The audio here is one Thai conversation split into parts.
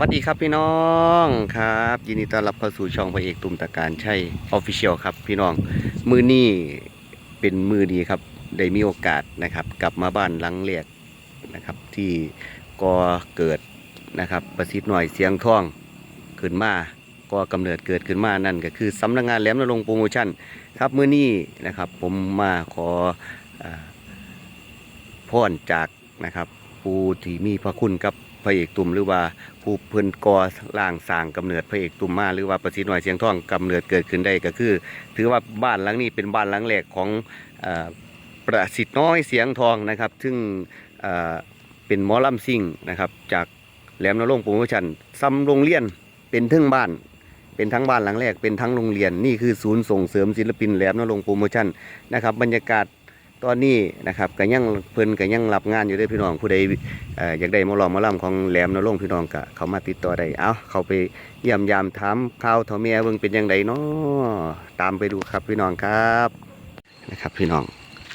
วัสดีครับพี่น้องครับ ยินดีต้อนรับเข้าสู่ช่องพระเอกตุ่มตะการใช่ออฟฟิเชียลครับพี่น้อง มือนี้เป็นมือดีครับ ได้มีโอกาสนะครับ กลับมาบ้านหลังเลียกนะครับ ที่ก่อเกิดนะครับ ประสิทธิ์หน่อยเสียงท่องขึ้นมาก่อกำเนิดเกิดขึ้นมานั่นก็คือสำนักงานแหลมนรงโปรโมชั่นครับมือนี้นะครับ ผมมาขออ่าพรจากนะครับผู้ที่มีพระคุณกับ พระเอกตุ่มหรือว่าผู้เพิ่นก่อร่างสร้างกำเนิดพระเอกตุมมาหรือว่าประสิทธิ์หน่อยเสียงทองกำเนิดเกิดขึ้นได้ก็คือ ถือว่าบ้านหลังนี้เป็นบ้านหลังแรกของอประสิทธิ์น้อยเสียงทองนะครับ ซึ่งเป็นหมอลำซิ่งนะครับ จากแหลมนรงค์โปรโมชั่นซ้ำโรงเรียนเป็นทั้งบ้านเป็นทั้งบ้านหลังแรกเป็นทั้งโรงเรียนนี่คือศูนย์ส่งเสริมศิลปินแหลมนรงโปรโมชั่นนะครับบรรยากาศ ตอนนี้นะครับก็ยังเพิ่นก็ยังรับงานอยู่ด้วยพี่น้องผู้ใดอยากได้มอลองมอลำของแหลมนรงพี่น้องก็เขามาติดต่อได้เอาเขาไปเยี่ยมยามถามข่าวเท่าเมียเบิ่งเป็นยังไงเนาะตามไปดูครับพี่น้องครับนะครับ พี่น้อง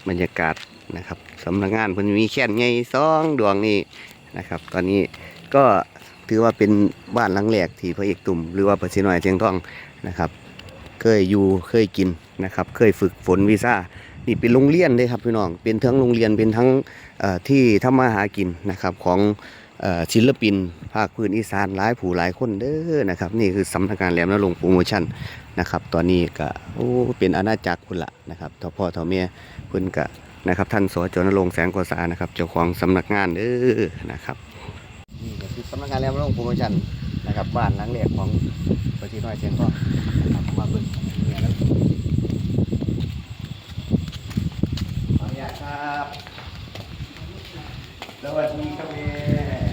บรรยากาศนะครับสำนักงานเพิ่นมีแค่นใหญ่สองดวงนี่นะครับ ตอนนี้ก็ถือว่าเป็นบ้านหลังแรกที่พระเอกตุ่มหรือว่าพระศรีน้อยเชียงทองนะครับ เคยอยู่เคยกินนะครับ เคยฝึกฝนวีซ่า นี่เป็นโรงเรียนเลยครับพี่น้อง เป็นทั้งโรงเรียนเป็นทั้งเอ่ที่ทำมาหากินนะครับของศิลปิน ภาคพื้นอีสานหลายผู้หลายคนเด้อนะครับ นี่คือสำนักงานแหลมนรงโปรโมชั่นนะครับตอนนี้ก็โอ้เป็นอาณาจักรคุณละนะครับทพ่อทอเมียเพิ่นก็นะครับ ท่านสจนรงแสงโกษานะครับเจ้าของสำนักงานเด้อนะครับนี่ก็คือสำนักงานแหลมนรงโปรโมชั่นนะครับบ้านหลังแรกของประเทศน้อยเชียงทองนะครับมาเบิ่งเนี่ยแล้วขออนุญาต ครับสวัสดีครับเอง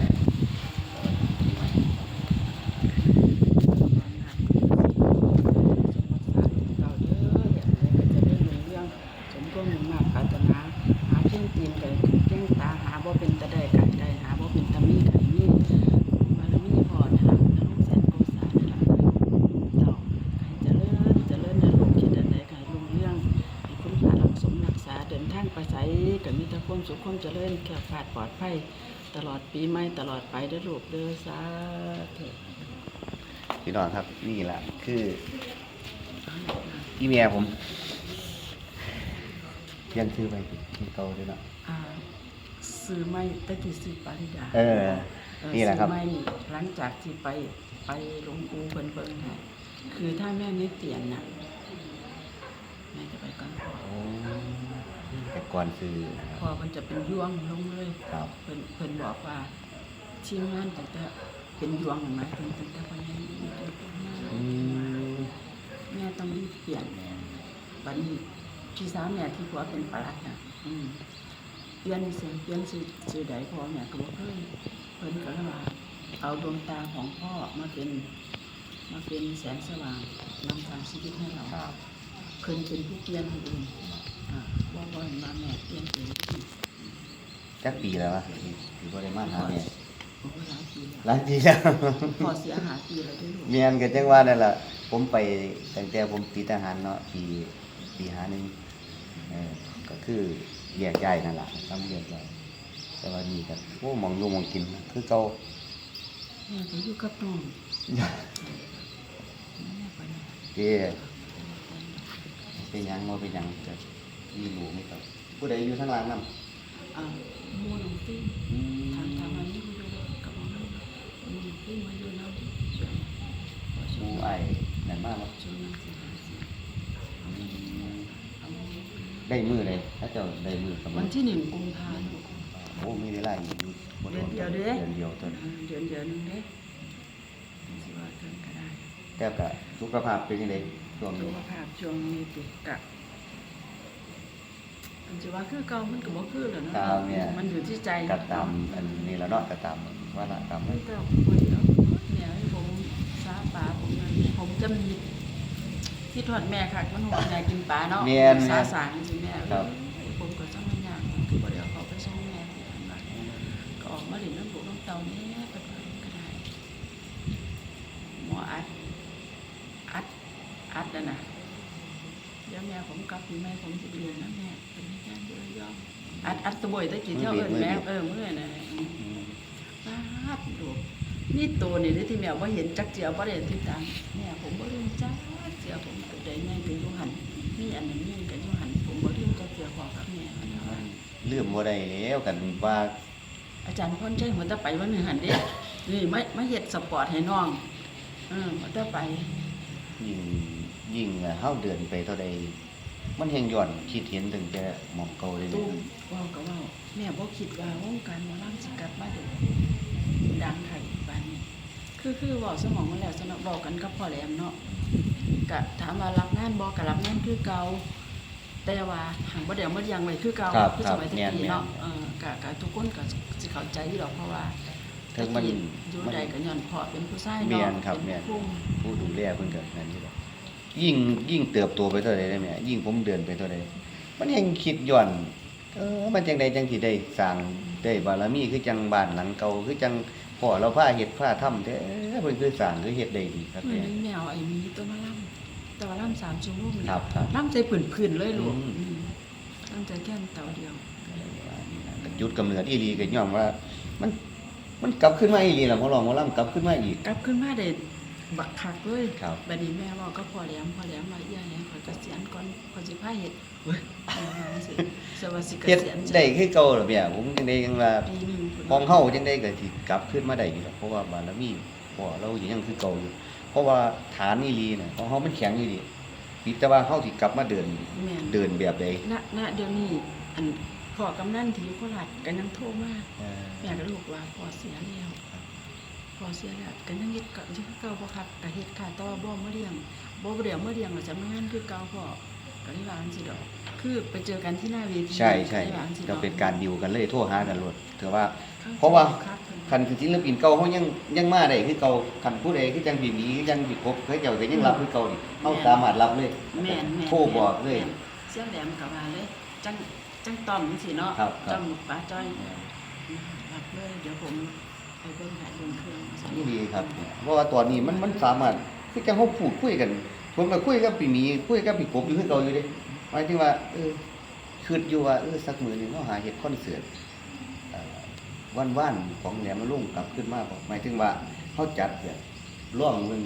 เด้ออยากให้ก็จะได้รู้เรื่องสมก็มุ่งมากปรารถนาหาเพียงตีนกันเพียงตาหาบ่เป็นตะได้กันได้หาบ่เป็นตะมีกันมีบารมีพอนะคะนรกแสนโกษานะคะเต่าให้เจริญเจริญในโลกคิดอันใดก็ให้รุ่งเรื่องให้คุณพารักสมรักษาเดินทางไปไสก็มีแต่ความสุขความเจริญแคล้วคลาดปลอดภัยตลอด ปีใหม่ตลอดไปเด้อลูกเด้อสาธุพี่น้องครับ นี่แหละคือพี่เมียผมยังชื่อไปที่โตด้วยเนาะอ่าซื้อไม่ตะกี้ซื้อปาริดาเออนี่แหละครับ ซื้อไม่หลังจากที่ไปไปหลวงปู่เพิ่นเพิ่นให้คือถ้าแม่ไม่เปลี่ยนน่ะแม่จะไปก่อนพ่อโอ้ แต่ก่อนคือนะครับพ่อมันจะเป็นยวงลงเลยครับเพิ่นเพิ่นบอกว่าทีมงานตั้งแต่เป็นยวงหมายถึงตั้งแต่วันนี้อืมแม่ต้องรีบเปลี่ยนบัดนี้พี่สาวแม่ที่ผัวเป็นปลัดน่ะอืมเปลี่ยนเสียงเปลี่ยนชื่อชื่อใดพ่อแม่ก็บอกเฮ้ยเพิ่นก็เลยว่าเอาดวงตาของพ่อมาเป็นมาเป็นแสงสว่างนำทางชีวิตให้เราครับเพิ่นเป็นผู้เปลี่ยนคนอื่น อ่าว่าว่าเห็นว่าแม่เปลี่ยนเป็นที่จักปีแล้ววะที่ที่บ่ได้มาหาแม่โอ้โหหลายปีแล้วหลายปีแล้ว พอเสียหายปีแล้วด้วยลูกเมียนก็จังว่านั่นล่ะ ผมไปตั้งแต่ผมติดทหารเนาะปีปีหาหนึ่งเออก็คือแยกย้ายนั่นล่ะต้องแยกย้ายแต่ว่านี่ก็โอ้หมองอยู่หมองกิน คือเก่า แม่ก็อยู่กับน้องแม่ไปไหนเจ้เป็นหยังบ่เป็นหยังจะ มีหลูไหมครับ ผู้ใดอยู่ทางหล่างนำอ่ามัวน้องติ้งทางทางวันนี้อยู่กับน้องมัวน้องติ้งมาอยู่น้ำช่วยขอช่วผู้ยไอ้นั่นมาบ่ช่วยน้ำสิหาสิได้มือเลยถ้าเจ้าได้มือสมัวันยที่หนึ่งกุมภาพันธ์โอ้มีเวลาอยู่เดือนเดียวเด้เดือนเดียวต้นเดือนเดือนหนึงเด้สิว่าเกินก็ได้แต่ก็สุขภาพเป็นยังไงช่วงสุนี้ขภาพช่วงนี้ติดกะ มันจะว่าคือเก่ามันก็บ่คือแล้วเนาะตามเนี่ยมันอยู่ที่ใจก็ตามอันนี้แล้วเนาะก็ตามว่าละตามมันก็บ่เดียวเนี่ยให้ผมสาปลาผมนั่นผมจะมีที่ทอดแม่ค่ะมันหัวแม่กินปลาเนาะแม่นสาสางสิแม่ครับเออผมก็จังมันยากคือบ่ได้เอาเขาไปส่งแม่ที่ทำงานก็ออกมาเล่นน้ำบุกน้ำเตานี่ก็ได้ก็ได้หมออัดอัดอัดนั่นน่ะ เดี๋ยวแม่ผมกลับปีใหม่ผมจะไปเรียนนะแม่เป็นอาจารย์เยอะยอมอัดอัดตะบอยตะกี้เที่ยวเอิญแม่เออเมื่อน่ะอืมปาดดูนี่ตัวนี่ที่แม่ว่าเห็นจักเจียวบ่ได้ติดตามแม่ผมบ่รู้จักเจียวผมก็ได้ไงเป็นยุหันมีอันนั้ก็อยู่หันผมบ่รู้จักเจียวพ่อกับแม่นะว่าลืมบ่ได้แล้วกันว่า อาจารย์พ่นใจหัวตะไปวันหนึ่งหันเด้นี่ไมามาเฮ็ดสปอร์ตให้น้องเออหัวตะไปยิ่ง ยิ่งเฮาเดินไปเท่าใดมันแฮงย้อนคิดเห็นถึงแต่หมองเก่าเลยตุ้นี่มเว้าก็เว้าแม่บ่คิดว่าวงการหมอลำสิกลับมาเด้ดังไทยบานนี้คือคือเว้าสมองมันแล้วสนอบอกกันกับพ่อแหลมเนาะก็ถามว่ารับงานบ่ก็รับงานคือเก่าแต่ว่าหังบ่ได้เอามาเลี้ยงไว้คือเก่าครับคือคสรับมัยตะแม่นกี้แม่นเนาะเออก็ก็ทุกคนก็สิเข้าใจอยู่ดอกเพราะว่าถึงมันตะกี้อยู่ใดก็ย้อนพ่อเป็นผู้ชายแม่เนาะนครับเป็นแม่นผู้คุมผู้ดูแลเพิ่นก็นั่นอยู่ดอก ยิ่งยิ่งเติบโตไปเท่าใดได้แม่ยิ่งผมเดินไปเท่าใดมันยังคิดย้อนเออมันจังใดจังสิได้สร้างได้บารมีคือจังบ้านหลังเก่าคือจังพ่อเราพาเฮ็ดพาทำแท้เพิ่นคือสร้างคือเฮ็ดได้ดีครับเมื่อแม่นี้แมวไอ้มีตัวมาล่ำแต่ว่าล่ำสามชั่วโมงนี่ครับครับล่ำใจผื่นๆเลยลูกอืมอืมล่ำใจแก้มเต่าเดียวก็จุดกำเนิดอีหลีก็ย่อมว่า มันมันกลับขึ้นมาอีหลีล่ะพ่อรองหมอลำกลับขึ้นมาอีก กลับขึ้นมาได้ บักคักเลยครับ บัดนี้แม่บอกก็พอแหล้วพอแหล้วมาเอี้ยเนี่ยขอยเกษียณก่อนขอยสิพาเฮ็ดเว้ยเอามาสิสวัสดิเกเฮ็ดษียณได้คือเก่าล่ะแม่ผมจังได๋จังว่าปีหนึงพุ่นของเฮาจังได๋ก็สิกลับขึ้นมาได้อยู่ครับเพราะว่าบารมีพ่อเรายังคือเก่าอยู่ เพราะว่าฐานอีหลีน่ะของเฮามันแข็งอยู่ดีมีแต่ว่าเฮาสิกลับมาเดินแม่นเดินแบบใดณณเดี๋ยวนี้อันพ่อกำนันที่อยู่โคราชก็ยังโทรมาเออแม่กับลูกว่าพ่อเสียแล้ว พ่อเสียแล้วก็ยังเฮ็ดก็ยังคือเก่าบ่ครับก็เฮ็ดค่ะแต่ว่าบ่มาเลี้ยงบ่เดี๋ยวมาเลี้ยงแล้วจะมางานคือเก่าพ่อก็เลยว่าจังซี่ดอก คือไปเจอกันที่หน้าเวทีใช่ใช่ก็เลยว่าจังซี่ดเราอกเป็นการดิวกันเลยโทรหากันโลดถือว่า เพราะว่า คันคือศิลปินเก่าเขายังยังมาได้คือเก่าคันผู้ใดคือจังบีมีคือจังบีกบเคยเจ้าก็ยังรับคือเก่านี่เฮาสามารถรับเลยแม่นแม่นโทรบอกเลย แม่นเสียงแหลมก็ว่าเลยจังจังต้อมจังซี่เนาะครับครับต้อมป้าจ้อยรับเลยเดี๋ยวผม ไปเบิ่งหาเบิ่งเครื่องนี่ดีครับเพราะว่าตอนนี้มันมันสามารถคือจังเฮาพูดคุยกันผมก็คุยกับพี่หมีคุยกับพี่กบอยู่คือเก่าอยู่เด้หมายถึงว่าเออคิดอยู่ว่าเออสักมื้อหนึงเฮาหาเฮ็ดคอนเสิร์ตเอ่อว่านๆของแหลมลุงกลับขึ้นมาบ่หมายถึงว่าเฮาจัดแบบร่วมมึง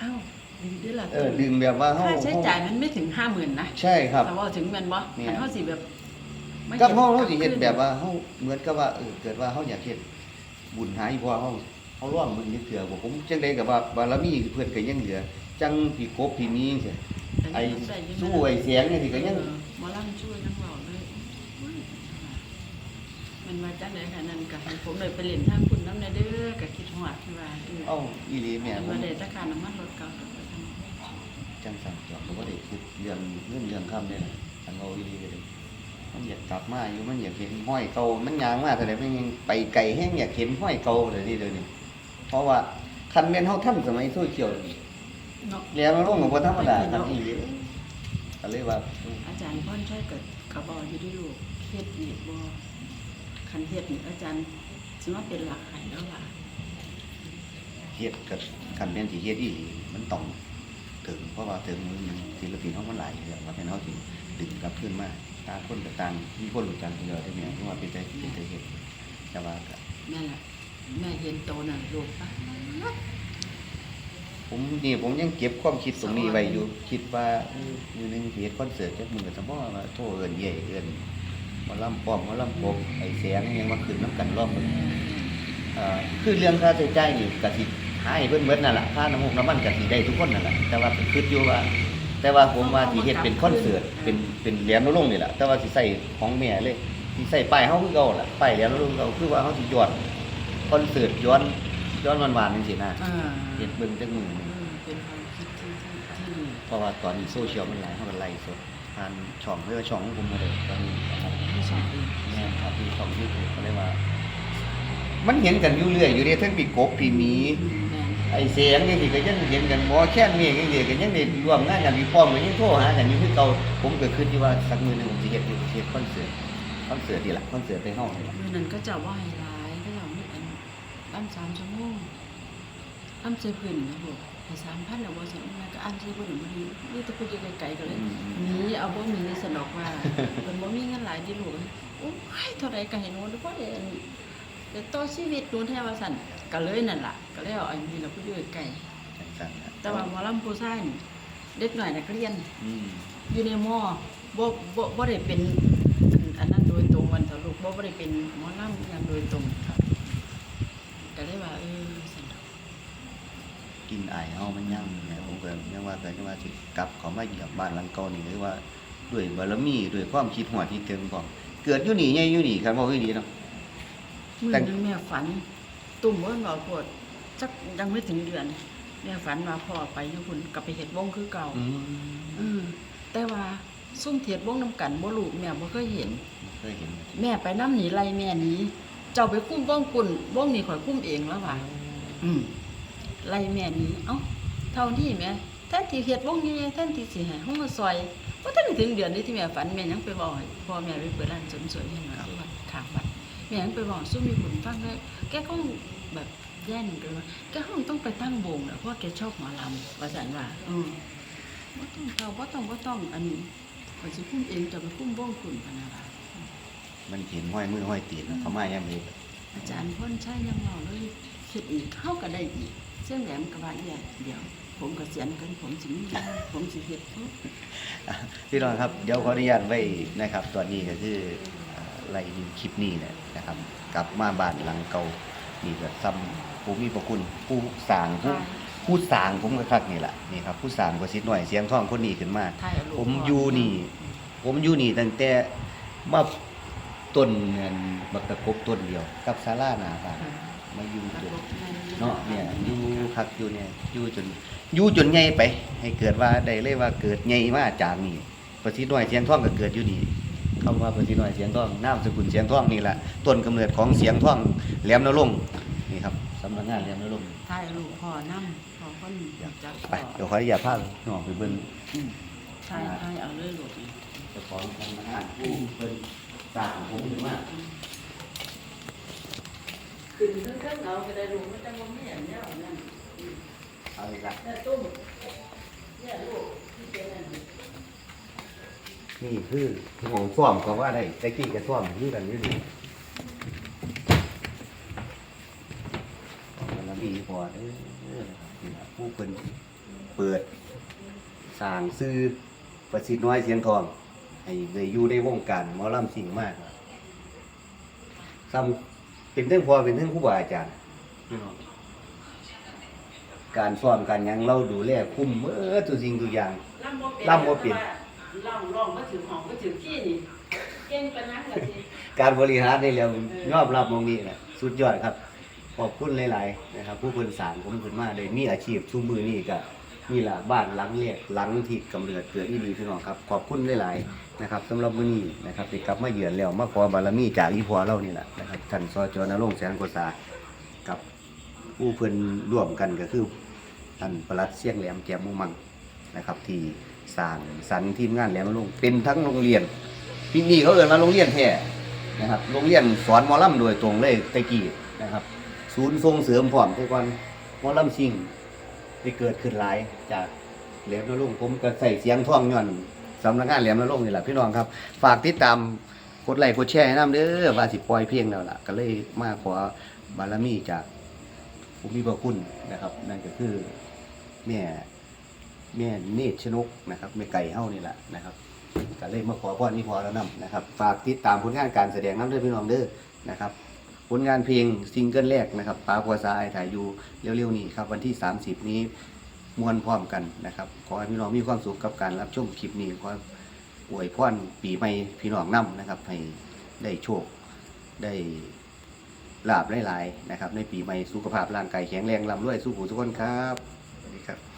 อ้าวดีเด้อล่ะเออดึงแบบว่าเฮาค่าใช้จ่ายมันไม่ถึง50,000นะใช่ครับ แต่ว่าถึงแม่นบ่เนี่ยอันเฮาสิแบบไม่กับเฮาเฮาสิก็บเฮ็ดขึ้นแบบว่าเฮาเหมือนกับว่าเออเกิดว่าเฮาอยากเฮ็ด บุญหาอีพ่อเฮาเฮาร่วมมึงนี่เถื่อบ่ผมจังได๋ก็ว่าบารมีเพิ่นก็ยังเหลือ จังพี่กบพี่มีจังซี่ไอ้สู้ไอ้เสียงนี่สิก็ยังเออหมอลำช่วยยังเว้าเลยอุ้ยมันมาจากไหนขนาดนั้นก็ให้ผมเลยไปเล่นทางคุณน้ำในเด้อก็คิดฮอดที่ว่าเออเอ้าอีหลีแม่ผมามได้ตะการน้ำมันรถเก่าก็ไปทำจังสั่งจอดก็บ่ได้คิดเรื่องเรื่องเรื่องคำนี่แหละอันเอาอีหลีก็ได้ มันอยากกลับมาอยู่มันอยากเห็นห้อยเก่ามันยางมาเท่าใดมันยังไปไกลแฮงอยากเห็นห้อยเก่าเดี๋ยวนี้เดี๋ยวนี้เพราะว่าคันแม่นเฮาทันสมัยโซเชียลนี่เนาะแล้วมันลงก็บ่ธรรมดาครับอีหลีก็เลยว่า อาจารย์พ่อนช่วยเกิดกระบอกอยู่ที่ลูกเฮ็ดอีกบ่คันเฮ็ดนี่อาจารย์สิว่าเป็นหลักให้แล้วล่ะเฮ็ดกับคันแม่นสิเฮ็ดอีหลีมันต้องถึงเพราะว่าถึงมือมันศิลปินเฮามันหลายอยู่แล้วว่าแม่นเฮาสิดึงกลับคืนมา ต่างคนก็ต่างมีคนรู้จักอยู่แล้วที่แม่ที่ว่าเป็นใจเป็นใจเฮ็ดแต่ว่าก็แม่ล่ะแม่เห็นโตน่ะลูกปะผมนี่ผมยังเก็บความคิดตรงนี้ไว้อยู่คิดว่าเอออยู่หนึงสิเฮ็ดคอนเสิร์ตจักมื้อก็สมมุติว่าโทรเอิ้นใหญ่เอิ้นหมอลำป้อมหมอลำกบไอ้แสงยังมาขึ้นนํกันรอบนึงเอ่อคือเรื่องค่าใช้จ่ายนี่ก็สิหาให้เพิ่นเบิดนั่นล่ะค่าน้ำมันน้ำมันก็สิได้ทุกคนนั่นแหละแต่ว่าก็คิดอยู่ว่า แต่ว่าผมว่าสิเฮ็ดเป็นคอนเสิร์ตเป็นเป็นแหลมนรงค์นี่แหละแต่ว่าสิใส่ของแม่เลยสิใส่ป้ายเฮาคือเก่าล่ะป้ายแหลมนรงค์เก่าคือว่าเฮาสิย้อนคอนเสิร์ตย้อนย้อนหวานๆจังซี่นะอ่าเฮ็ดเบิ่งจักมื้อหนึ่งอืมเป็นความคิดที่ที่ที่ดีเพราะว่าตอนนี้โซเชียลมันหลายเฮาก็ไล่สดผ่านช่องเรียกว่าช่องของผมบ่ได้ตอนนี้นะครับที่สองเองแม่นครับที่ช่อง YouTube ก็เลยว่า มันเห็นกันอยู่เรื่อยอยู่เด้ทั้งพี่กบพี่หมีแม่น ไอ้เสียงนี่สิก็ยังเห็นกันหมอแค่นนี่ก็ยังเดียก็ยังได้ร่วมงานกันพี่ป้อมก็ยังโทรหากันอยู่คือเก่าผมก็คิดอยู่ว่าสักมื้อหนึงผมสิเฮ็ดอยู่เฮ็ดคอนเสิร์ตคอนเสิร์ตนี่ล่ะคอนเสิร์ตในห้องนี่ล่ะมื้อนั้นก็จะว่าให้หลายก็จะมีอันอันสามชั่วโมงอันเจอพื้นนะลูกให้สามพันแล้วบ่สิอันนั้นก็อันเจอพื้นบ่ดีนี่ตะพูดอยู่ไกลๆก็เลยหนีเอาบ่มีนี่สนอกว่าเพิ่นบ่มีเงินหลายดิลูกโอ้ยเท่าใดก็ให้หนูบ่ได้อันเดี๋ยวต่อชีวิตหนูแท้ว่าซั่น ก็เลยนั่นล่ะ ก็เลยเอาอันนี้เราก็อยู่ใกล้จังซั่นนะแต่ว่าหมอลำผู้ชายนี่เด็กหน่อยนักเรียน อืมอยู่ในมอบ่บ่บ่ได้เป็นอันนั้นโดยตรงวันทะลุบ่บ่ได้เป็นหมอลำอย่างโดยตรงครับก็เลยว่าเออซั่นดอกกินไอายเฮามันยังเนี่ยผมก็ยังว่าแต่ยังว่าสิกลับเข้ามาเหยียบบ้านหลังเก่านี่หรือว่าด้วยบารมีด้วยความคิดฮอดที่ถึงพร้อมเกิดอยู่นี่ใหญ่อยู่นี่ครับบ่คือดีเนาะ มื้อแต่งหนึงแม่ฝัน ตุ่มเบิ่งเอาโพดจักยังไม่ถึงเดือนแม่ฝันว่าพ่อไปอยู่พุ่นกลับไปเฮ็ดวงคือเก่าอืมอืมแต่ว่าซุ่มเฮ็ดวงนํกันบ่รู้แม่บ่เคยเห็น เคยเห็น แม่ไปน้ำหนีไล่แม่หนีเจ้าไปคุ้มบ้องกุ่นบ้องนี่ข่อยคุ้มเองแล้วว่ะอืมไล่แม่หนีเอ้าเท่านี้แม่แทนที่เฮ็ดบ้องนี่แทนที่สิให้ห้องมาซอยว่าท่านได้ถึงเดือนนี้ที่แม่ฝันแม่ยังไปบอกให้พ่อแม่ไปเปิดร้านเสริมสวยให้หน่อยที่วัดข้างวัด แม่ยังไปบอกซุ่มมีผลฟังเลยแกคงแบบแย่หนึ่งกันว่าแกคงต้องไปตั้งวงแหละเพราะว่าแกชอบหมอลำว่าสันว่าอืมบ่ต้องเท่าบ่ต้องบ่ต้องอันนี้ข่อยสิคุ้มเองจะไปคุ้มบ้องกุ่นพะนะว่ามันเห็นห้อยมือห้อยตีนเขามายังมีอาจารย์พ่นใช่ยังเราเลยคิดอีกเข้าก็ได้อีกเส้นแหลมกระบาดเนี่ยเดี๋ยว ผมก็เสียนกันผมสิมีผมสิเฮ็ดเอาพี่น้องครับ เดี๋ยวขออนุญาตไว้นะครับ ตอนนี้ก็คือเอ่อ ไล่ดูคลิปนี้แหละนะครับ กลับมาบ้านหลังเก่านี่ก็ซ้ำผู้มีพระคุณผู้สร้างผู้ผู้สร้างผมก็คักนี่แหละนี่ครับผู้สร้างก็สิหน่อยเสียงท่องคนนี้ขึ้นมา ถ่ายเอารูปผมอยู่นี่ ผมอยู่นี่ตั้งแต่มาต้นเงินบักตะกบต้นเดียว กับศาลาหน้าบ้านค่ะมาอยู่ตัดจนลบในเนาะเนี่ยอยู่คักอยู่เนี่ยอยู่จนอยู่จนใหญ่ไป ให้เกิดว่าได้เลยว่าเกิดใหญ่มาจากนี่ประสิทธิ์น้อยเสียงท่องก็เกิดอยู่นี่ คำว่าประสิทธิ์น้อยเสียงท่องนามสกุลเสียงท่องนี่แหละต้นกำเนิดของเสียงท่องแหลมนรงค์นี่ครับสำนักงานแหลมนรงค์ถ่ายรูปพ่อนํพ่อคนอยากจักไปเดี๋ยวขออนุญาตพาน้องไปเบิ่งอืมถ่ายถ่ายเอาเลยลูกเจ้าของสำนักงานผู้เพิ่นสร้างผมขึ้นมาขึ้นเครื่องเอาก็ได้รูปมันจังบ่มีอันเนี้ยนั่นเอาอีกละแต่ตุ้มเนี่ยลูกที่เป็นอันนี้ นี่คือที่ผมซ่อมก็ว่าได้แต่กี้ก็ซ่อมคือกันอยู่นี่มันละมีพอเด้อนี่ล่ะผู้เพิ่นเปิดสร้างซื้อประสิทธิ์น้อยเสียงทองให้ได้อยู่ในวงการหมอลำสิ่งมากซ้ำเป็นเรื่องพอเป็นเรื่องครูบาอาจารย์พี่น้องการสอนการหยังเราดูแลคุ้มเมื่อทุกสิ่งทุกอย่างล่ำบ่เป็นล่ำบ่ เป็นล่องบ่ถึงห้องบ่ถึงที่นี่เก่งปานนั้นล่ะสิการบริหารในเรื่องยอมรับมองนี้นะสุดยอดครับ ขอบคุณหลาย ๆ นะครับ ผู้เพิ่นสารผมเพิ่นมาได้มีอาชีพชูมือนี่ก็มีละบ้านหลังเรียกหลังที่กำเนิดเกิดอีหลีพี่น้องครับ ขอบคุณหลาย ๆ นะครับสำหรับมื้อนี้นะครับที่กลับมาเยือนแล้วมาขอบารมีจากอีพ่อเรานี่แหละนะครับท่านสจอนรงค์แสนกษากับผู้เพิ่นร่วมกันก็คือท่านประหลัดเสียงแหลมแก้มมุมังนะครับที่ สร้างสรรทีมงานแหลมนรงเป็นทั้งโรงเรียนที่นี่เขาเอ่ยว่าโรงเรียนแท้นะครับโรงเรียนสอนมอลำโดยตรงเลยตะกี้นะครับ ศูนย์ส่งเสริมพร้อมแต่ก่อนมอลำซิงได้เกิดขึ้นหลายจากแหลมนรงผมก็ใส่เสียงท่องย้อนสำนักงานแหลมนรงนี่แหละพี่น้องครับ ฝากติดตามกดไลค์กดแชร์ให้น้ำเด้อว่าสิปล่อยเพลงแล้วล่ะ ก็เลยมาขอบารมีจากผู้มีพระคุณนะครับ นั่นก็คือแม่ แม่เนตรชนกนะครับแม่ไก่เฮ้านี่แหละนะครับก็เลยมาขอพรนี่พอแล้วนำนะครับฝากติดตามผลงานการแสดงน้ำเด้อพี่น้องเด้อนะครับผลงานเพลงซิงเกิลแรกนะครับป้าพัวซาไอถ่ายอยู่เร็วๆนี้ครับวันที่ 30 นี้มวนพร้อมกันนะครับขอให้พี่น้องมีความสุขกับการรับชมคลิปนี้ขออวยพรปีใหม่พี่น้องนํนะครับให้ได้โชคได้ลาบหลายๆนะครับในปีใหม่สุขภาพร่างกายแข็งแรงร่ำรวยสู้ผู้ทุกคนครับสวัสดีครับ